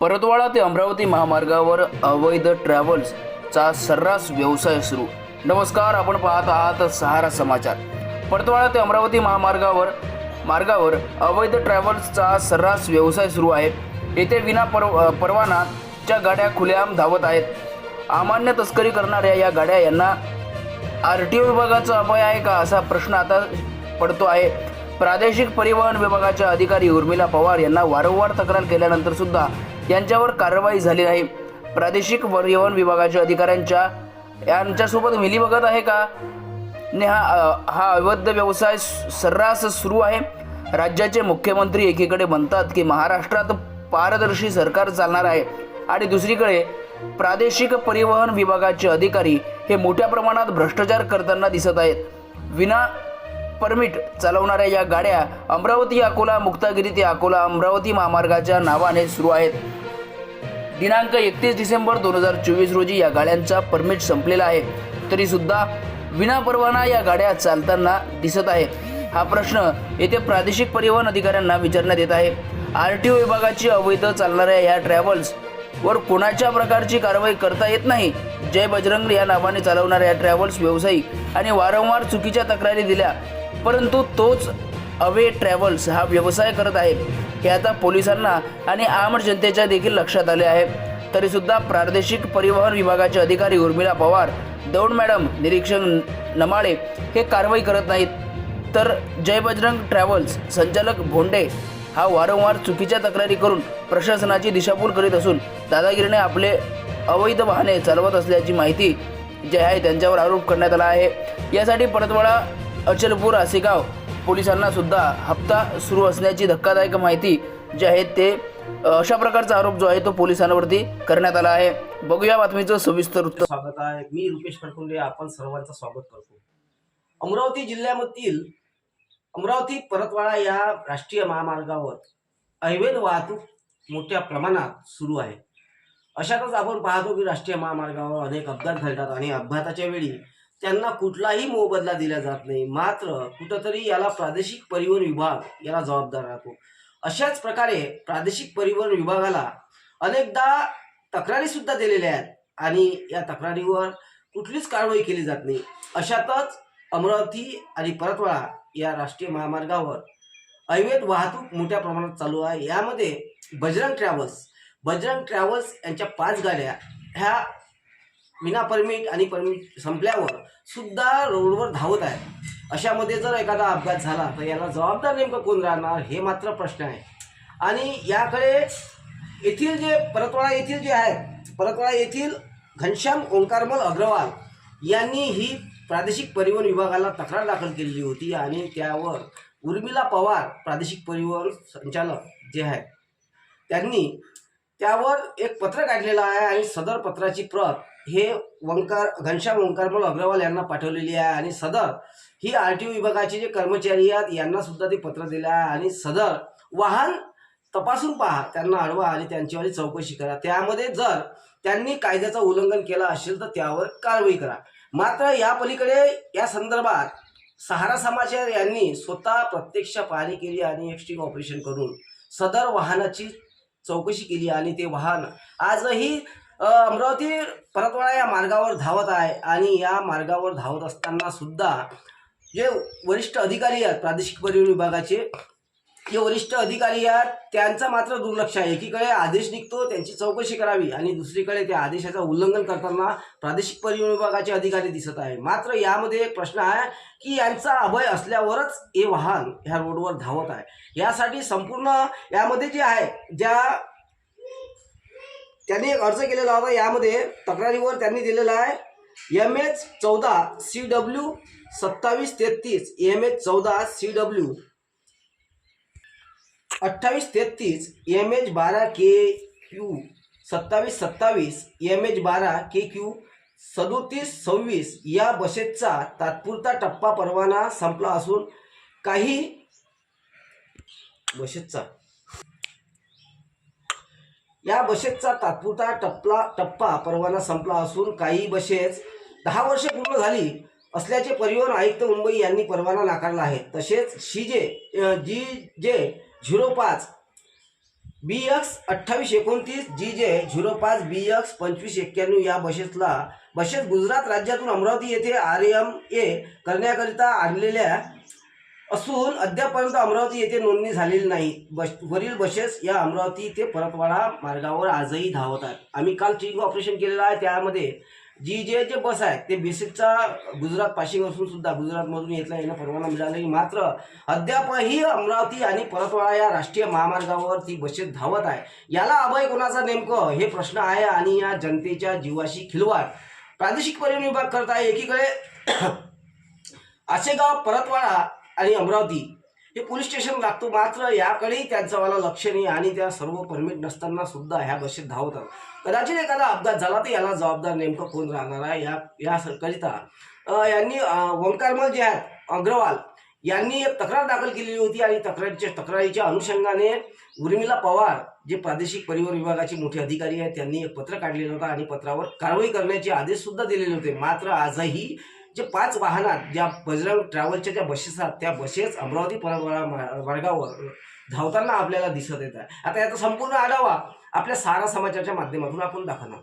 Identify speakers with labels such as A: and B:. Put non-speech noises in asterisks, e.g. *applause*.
A: परतवाडा ते अमरावती महामार्गावर अवैध ट्रॅव्हल्सचा सर्रास व्यवसाय सुरू. नमस्कार आपण पाहत आहात सहारा समाचार. परतवाडा ते अमरावती महामार्गावर मार्गावर अवैध ट्रॅव्हल्सचा सर्रास व्यवसाय सुरू आहे. येथे विना पर परवानाच्या गाड्या खुलेआम धावत आहेत. अमान्य तस्करी करणाऱ्या या गाड्या यांना आर टी ओ विभागाचा अभय आहे का असा प्रश्न आता पडतो आहे. प्रादेशिक परिवहन विभागाच्या अधिकारी उर्मिला पवार यांना वारंवार तक्रार केल्यानंतर सुद्धा यांच्यावर कारवाई झाली नाही. प्रादेशिक परिवहन विभागाच्या अधिकाऱ्यांच्या यांच्यासोबत मिली बघत आहे का? ने हा हा अवैध व्यवसाय सर्रास सुरू आहे. राज्याचे मुख्यमंत्री एकीकडे म्हणतात की महाराष्ट्रात पारदर्शी सरकार चालणार आहे. आणि दुसरीकडे प्रादेशिक परिवहन विभागाचे अधिकारी हे मोठ्या प्रमाणात भ्रष्टाचार करताना दिसत आहेत. विना परमिट चालवणाऱ्या या गाड्या अमरावती अकोला मुक्तागिरी ते अकोला अमरावती महामार्गाच्या नावाने सुरू आहेत. दिनांक एकतीस डिसेंबर दोन हजार चोवीस रोजी या गाड्यांचा परमिट संपलेला आहे. तरी सुद्धा विनापरवाना या गाड्या चालताना दिसत आहे. हा प्रश्न येथे प्रादेशिक परिवहन अधिकाऱ्यांना विचारण्यात येत आहे. आर टी ओ विभागाची अवैध चालणाऱ्या या ट्रॅव्हल्स वर कोणाच्या प्रकारची कारवाई करता येत नाही? जय बजरंग या नावाने चालवणाऱ्या ट्रॅव्हल्स व्यावसायिक आणि वारंवार चुकीच्या तक्रारी दिल्या परंतु तोच अवे ट्रॅव्हल्स हा व्यवसाय करत आहे हे आता पोलिसांना आणि आम जनतेच्या देखील लक्षात आले आहे. तरी सुद्धा प्रादेशिक परिवहन विभागाचे अधिकारी उर्मिला पवार दौड मॅडम निरीक्षक नमाळे हे कारवाई करत नाहीत. तर जय बजरंग ट्रॅव्हल्स संचालक भोंडे हा वारंवार चुकीच्या तक्रारी करून प्रशासनाची दिशाभूल करीत असून दादागिरीने आपले अवैध वाहने चालवत असल्याची माहिती जे आहे त्यांच्यावर आरोप करण्यात आला आहे. यासाठी परतवाडा अचलपूर आसेगाव पोलिसांना सुद्धा हप्ता सुरू असण्याची धक्कादायक माहिती जे आहे ते अशा प्रकारचा आरोप जो आहे तो पोलिसांवरती करण्यात आला आहे. बघूया बातमीचं सविस्तर उत्तर.
B: स्वागत आहे. मी रुपेश फडकुंडे आपण सर्वांचं स्वागत करतो. अमरावती जिल्ह्यामधील अमरावती परतवाडा या राष्ट्रीय महामार्गावर अवैध वाहतूक मोठ्या प्रमाणात सुरू आहे. अशातच आपण पाहतो की राष्ट्रीय महामार्गावर अनेक अपघात घडतात आणि अपघाताच्या वेळी त्यांना कुठलाही मोबदला दिला जात नाही. मात्र कुठंतरी याला प्रादेशिक परिवहन विभाग याला जबाबदार राहतो. अशाच प्रकारे प्रादेशिक परिवहन विभागाला अनेकदा तक्रारी सुद्धा दिलेल्या आहेत आणि या तक्रारीवर कुठलीच कारवाई केली जात नाही. अशातच अमरावती आणि परतवाडा या राष्ट्रीय महामार्गावर अवैध वाहतूक मोठ्या प्रमाणात चालू आहे. यामध्ये बजरंग ट्रॅव्हल्स बजरंग ट्रॅव्हल्स यांच्या पाच गाड्या ह्या विना परमिट आणि परमिट संपल्यावर सुद्धा रोडवर धावत आहे अशामध्ये जर एखादा अपघात झाला तर याला जबाबदार नेमकं कोण राहणार हे मात्र प्रश्न आहे. आणि याकडे येथील जे परतवाडा येथील जे आहेत परतवाडा येथील घनश्याम ओंकारमल अग्रवाल यांनी ही प्रादेशिक परिवहन विभागाला तक्रार दाखल केलेली होती आणि त्यावर उर्मिला पवार प्रादेशिक परिवहन संचालक जे आहेत त्यांनी त्यावर एक पत्र काढलेलं आहे आणि सदर पत्राची प्रत हे वंकार घनश्याम ओंकारमल अग्रवाल यांना पाठवलेली आहे आणि सदर ही आर टी ओ विभागाचे जे कर्मचारी आहेत यांना सुद्धा ते पत्र दिलं आहे आणि सदर वाहन तपासून पहा त्यांना अडवा आणि त्यांच्यावर चौकशी करा. त्यामध्ये जर त्यांनी कायद्याचं उल्लंघन केलं असेल तर त्यावर कारवाई करा. मात्र या पलीकडे या संदर्भात सहारा समाचार यांनी स्वतः प्रत्यक्ष पाहणी केली आणि एक ऑपरेशन करून सदर वाहनाची चौकशी केली आणि ते वाहन आजही अमरावती परतवाडा या मार्गावर धावत आहे आणि या मार्गावर धावत असताना सुद्धा जे वरिष्ठ अधिकारी आहेत प्रादेशिक परिवहन विभागाचे जे वरिष्ठ अधिकारी आहेत त्यांचा मात्र दुर्लक्ष आहे. एकीकडे आदेश निघतो त्यांची चौकशी करावी आणि दुसरीकडे त्या आदेशाचं उल्लंघन करताना प्रादेशिक परिवहन विभागाचे अधिकारी दिसत आहे. मात्र यामध्ये एक प्रश्न आहे की यांचा अभय असल्यावरच हे वाहन ह्या रोडवर धावत आहे. यासाठी संपूर्ण यामध्ये जे आहे ज्या त्यांनी एक अर्ज केलेला होता यामध्ये तक्रारीवर त्यांनी दिलेला आहे. एम एच चौदा सी डब्ल्यू सत्तावीस तेहतीस. एम एच चौदा सी डब्ल्यू अठ्ठावीस तेहतीस. एम एच बारा के क्यू सत्तावीस सत्तावीस. एम एच बारा के क्यू सदोतीस सव्वीस. या बसेसचा तात्पुरता टप्पा परवाना संपला असून काही बसेसचा या बसेसचा तात्पुरता टप्पा टप्पा परवाना संपला असून काही बसेस दहा वर्षे पूर्ण झाली असल्याचे परिवहन आयुक्त मुंबई यांनी परवाना नाकारला आहे. तसेच शी जे जी जे झिरो पाच बी एक्स अठ्ठावीस एकोणतीस जी जे झिरो पाच बी एक्स पंचवीस एक्क्याण्णव या बसेसला बसेस गुजरात राज्यातून अमरावती येथे आर एम ए करण्याकरिता आणलेल्या असून अद्यापर्यंत अमरावती येथे नोंदणी झालेली नाही. बस वरील बसेस या अमरावती ते परतवाडा मार्गावर आजही धावत आहेत. आम्ही काल चिंग ऑपरेशन केलेलं आहे. त्यामध्ये जी जे जे बस आहेत ते बेसिकचा गुजरात पासिंग असून सुद्धा गुजरातमधून येतला येणं परवाना मिळाला नाही. मात्र अद्यापही अमरावती आणि परतवाडा या राष्ट्रीय महामार्गावर ती बसेस धावत आहे याला अभय कोणाचा नेमकं? हे प्रश्न आहे आणि या जनतेच्या जीवाशी खिलवाड. प्रादेशिक परिवहन विभाग करत आहे. एकीकडे *coughs* आसेगाव परतवाडा आणि अमरावती हे पोलीस स्टेशन लागतो. मात्र याकडेही त्यांचं मला लक्ष नाही आणि त्या सर्व परमिट नसताना सुद्धा ह्या बसेत धावतात कदाचित एखादा अपघात झाला तर याला जबाबदार नेमकं कोण राहणार आहे? या याकरिता यांनी ओंकारमल जे आहेत अग्रवाल यांनी एक तक्रार दाखल केलेली होती आणि तक्रारीच्या तक्रारीच्या अनुषंगाने उर्मिला पवार जे प्रादेशिक परिवहन विभागाचे मोठे अधिकारी आहेत त्यांनी एक पत्र काढलेलं होतं आणि पत्रावर कारवाई करण्याचे आदेश सुद्धा दिलेले होते. मात्र आजही जे पाच वाहनात ज्या बजरंग ट्रॅव्हलच्या ज्या बसेस आहेत त्या बसेस अमरावती परंपरा मार्गावर धावताना आपल्याला दिसत येत आहे आता याचा संपूर्ण आढावा आपल्या सारा समाचारच्या माध्यमातून आपण दाखवणार.